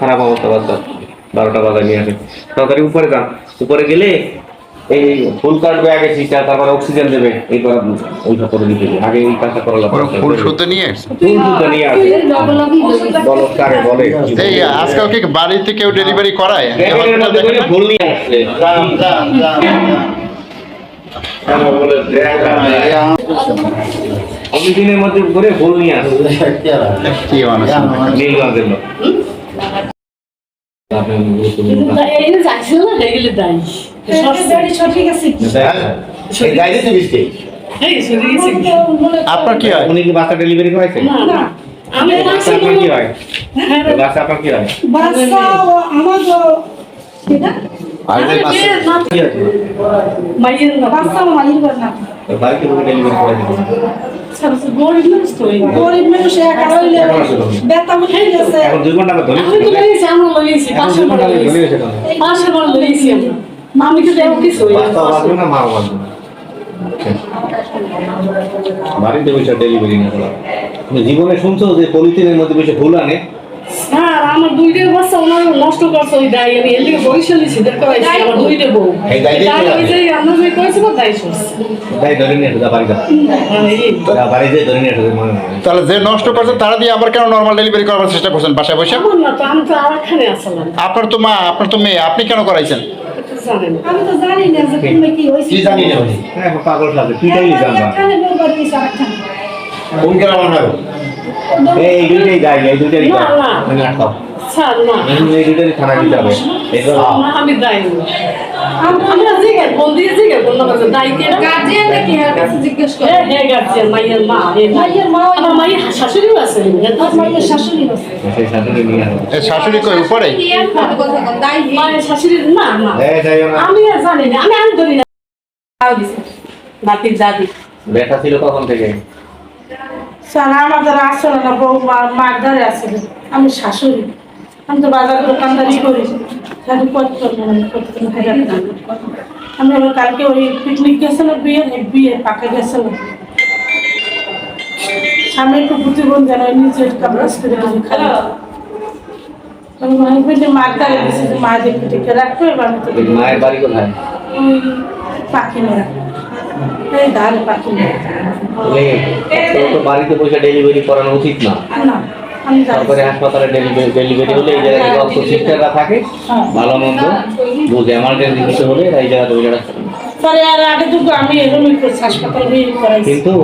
খারাপ অবস্থা বাচ্চা বারোটা বাজার নিয়ে আসে তাড়াতাড়ি উপরে যান। উপরে গেলে এই ফুল কাটবে আগে সিস্টার তারপরে অক্সিজেন দেবে। এইবার ওইটা করে দিতে আগে এই কাজটা করা লাগবে ফুল সুতো নিয়ে ফুল সুতো নিয়ে আসে। বলো কারে বলে? এই আজকাল কি বাড়িতে কেউ ডেলিভারি করায়? ফুল নিয়ে আসছে অক্সিজেনের মধ্যে করে ফুল নিয়ে আসে। কি মানুষ নীলগঞ্জের লোক আপনি গুরুত্বপূর্ণ আপনার কি হয়? উনি কি বাচ্চা ডেলিভারি করাইছেন বাচ্চা আপনার কি হয়? বাচ্চা আপনার কি হয়? কি আছে মামি তো দেখো কিছু না মা বাড়িতে বসে ডেলিভারি না তুমি জীবনে শুনছো যে পলিথিনের মধ্যে বসে ভুল আনে? স্যার আমার দুইটা বাচ্চা ওনার নষ্ট করছে ওই দায় আমি এর লিগে বরিশাল নিছি দেখ করাইছি আমার দুইটা বউ। এই দায় দিয়ে তার কি ওই যে আমরা যে করেছি না দায় শুনছি তাই ধরে নিয়ে এসো বাড়ি যা। যা বাড়ি যেয়ে ধরে নিয়ে এসো মনে তাহলে যে নষ্ট করছে তারা দিয়ে আবার কেন নর্মাল ডেলিভারি করার চেষ্টা করছেন বাসায় বসে? না তো আমি তো আর একখানে আসলাম আপনার তো মা আপনার তো মেয়ে আপনি কেন করাইছেন? আমি তো জানি না। যে তুমি কি হয়েছে। কি জানি না হ্যাঁ পাগল সাথে কি জানি জানবা? এখানে ব্যবহার করেছে আরেকখানে। কোন গ্রাম আনাবো এই দুইটাই যাই এই দুইটাই না, না। স্যার না। এই দুইটাই থানা দিতে হবে। এগুলো না, আমি দায় আমরা জিজ্ঞেস ফোন দিয়ে জিজ্ঞেস করলাম যে দায় কে? গার্জিয়ানটা কি এর কাছে জিজ্ঞেস করে? হ্যাঁ গার্জিয়ান মাইয়ের মা মাইয়ের মা আমার মাইয়ের শাশুড়িও আছে মাইয়ের শাশুড়ি আছে। শাশুড়ি নিয়ে আসো। শাশুড়ি কই উপরে? মায়ের শাশুড়ি না আমি জানি না আমি আমি ধরি না। নাতির দাদি ব্যথা ছিল কখন থেকে। স্যার আমাদের আসলে না বউ মা মার ধারে আসলে। আমি শাশুড়ি। আমি তো বাজার দোকানদারি করি। আমি করতে না, না। আমি আবার কালকে ওই পিকনিক গেছিল বিয়ে বিয়ে পাকে গেছিল। সামনে একটু প্রতিবন্ধ যেন নিজের কাপড় করে আমি খালি আমি মনে মার ধারে যে মা দেখে টেকে রাখবে এবার আমি তো মায়ের বাড়ি কোথায়? পাখি মেরা পাখি তো বাড়িতে বসে ডেলিভারি করানো উচিত না। তারপরে হাসপাতালে ডেলিভারি ডেলিভারি হলে এই জায়গায় রক্ত সিস্টাররা থাকে ভালো মন্দ বুঝে এমার্জেন্সি কিছু হলে এই জায়গাতে ওই জায়গা পরে আর আগে দুটো আমি এরকমই করছি হাসপাতাল বিয়ে করাইছি। কিন্তু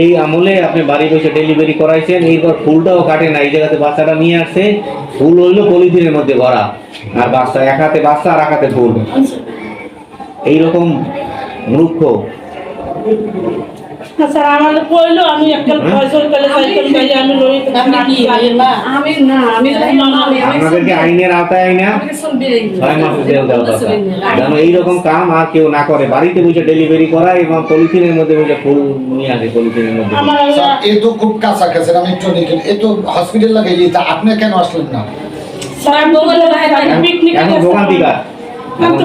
এই আমলে আপনি বাড়ি বসে ডেলিভারি করাইছেন এইবার ফুলটাও কাটে না এই জায়গাতে বাচ্চাটা নিয়ে আসছে ফুল হইল পলিথিনের মধ্যে ভরা। আর বাচ্চা এক হাতে বাচ্চা আর এক হাতে ফুল। এইরকম মূর্খ। স্যার আমাদের কইলো আমি একটা পয়সা পেলে চাইতাম ভাই আমি রোহিত আপনি কি আমি না আমি আপনাদেরকে আইনের আওতায় আইনা। ছয় মাসের জেল দেওয়া দরকার যেন এইরকম কাম আর কেউ না করে। বাড়িতে বসে ডেলিভারি করা এবং পলিথিনের মধ্যে বসে ফুল নিয়ে আসে পলিথিনের মধ্যে। এ তো খুব কাছাকাছি। আমি একটু দেখেন এ তো হসপিটাল লাগে। আপনি কেন আসলেন না? স্যার বলে পিকনিক এখন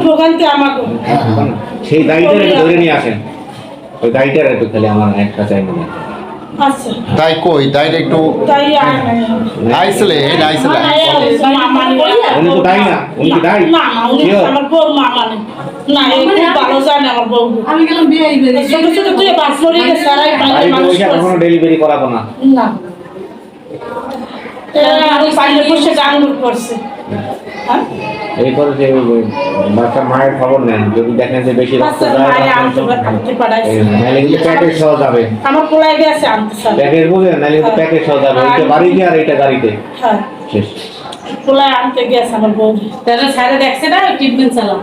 ভোগান্তি আমাকে। সেই দায়িত্ব ধরে নিয়ে আসেন। ওই গাড়িটার একটু খালি আমার একটা চাই মনে আচ্ছা। তাই কই? তাই একটু তাই আর আইসলে এই আইসলে। উনি তো দায়ী না? উনি কি দায়ী না আমার বউ মামা নেই। না এই ভালো জানে আমার বউ। আমি গেলাম বিয়ে ছোট ছোট তুই বাস মরে গেছে আর এই করছে। কখনো ডেলিভারি করাবো না। না। এ, পাইলে বসে গান করছে। হ্যাঁ? এরপরে যে ওই মায়ের খবর নেন যদি দেখেন যে বেশি রক্ত বাচ্চার যায় মায়ের আনতে আনতে পাঠাইছে। নাহলে কিন্তু প্যাকেজ সহ যাবে। আমার পোলাই গেছে আনতে স্যার প্যাকেজ বুঝলেন? নাহলে কিন্তু প্যাকেজ সহ যাবে। ওইটা বাড়িতে আর এইটা গাড়িতে। হ্যাঁ। শেষ। পোলাই আনতে গেছে আমার বউ। তাহলে স্যারে দেখছে না ট্রিটমেন্ট চালাম